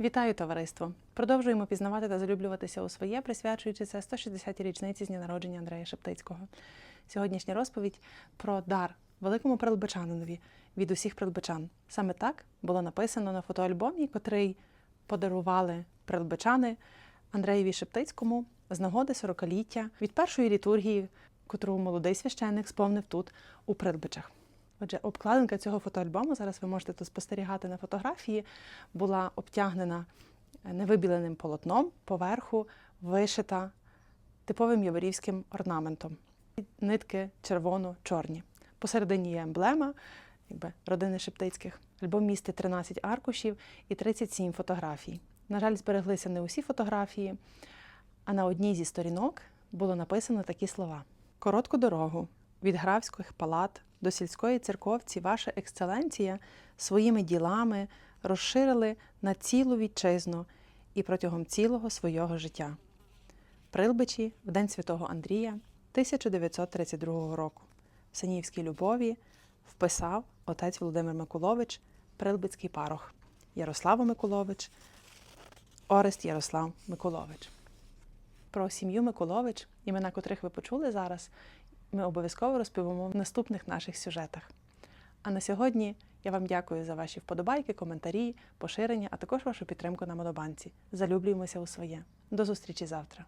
Вітаю товариство! Продовжуємо пізнавати та залюблюватися у своє, присвячуючи це 160-й річниці з дня народження Андрея Шептицького. Сьогоднішня розповідь про дар великому прилбичанинові від усіх прилбичан. Саме так було написано на фотоальбомі, котрий подарували прилбичани Андреєві Шептицькому з нагоди 40-ліття від першої літургії, котру молодий священник сповнив тут у Прилбичах. Отже, обкладинка цього фотоальбому, зараз ви можете тут спостерігати на фотографії, була обтягнена невибіленим полотном, поверху вишита типовим яворівським орнаментом. Нитки червоно-чорні. Посередині є емблема якби, родини Шептицьких. Альбом містить 13 аркушів і 37 фотографій. На жаль, збереглися не усі фотографії, а на одній зі сторінок було написано такі слова: Коротку дорогу від графських палат до сільської церковці ваша ексцеленція своїми ділами розширили на цілу вітчизну і протягом цілого свого життя. Прилбичі в День Святого Андрія 1932 року в Санівській любові вписав отець Володимир Миколович, Прилбицький парох, Ярослава Миколович, Орест Ярослав Миколович. Про сім'ю Миколович, імена котрих ви почули зараз, ми обов'язково розповімо в наступних наших сюжетах. А на сьогодні я вам дякую за ваші вподобайки, коментарі, поширення, а також вашу підтримку на Модобанці. Залюблюємося у своє. До зустрічі завтра!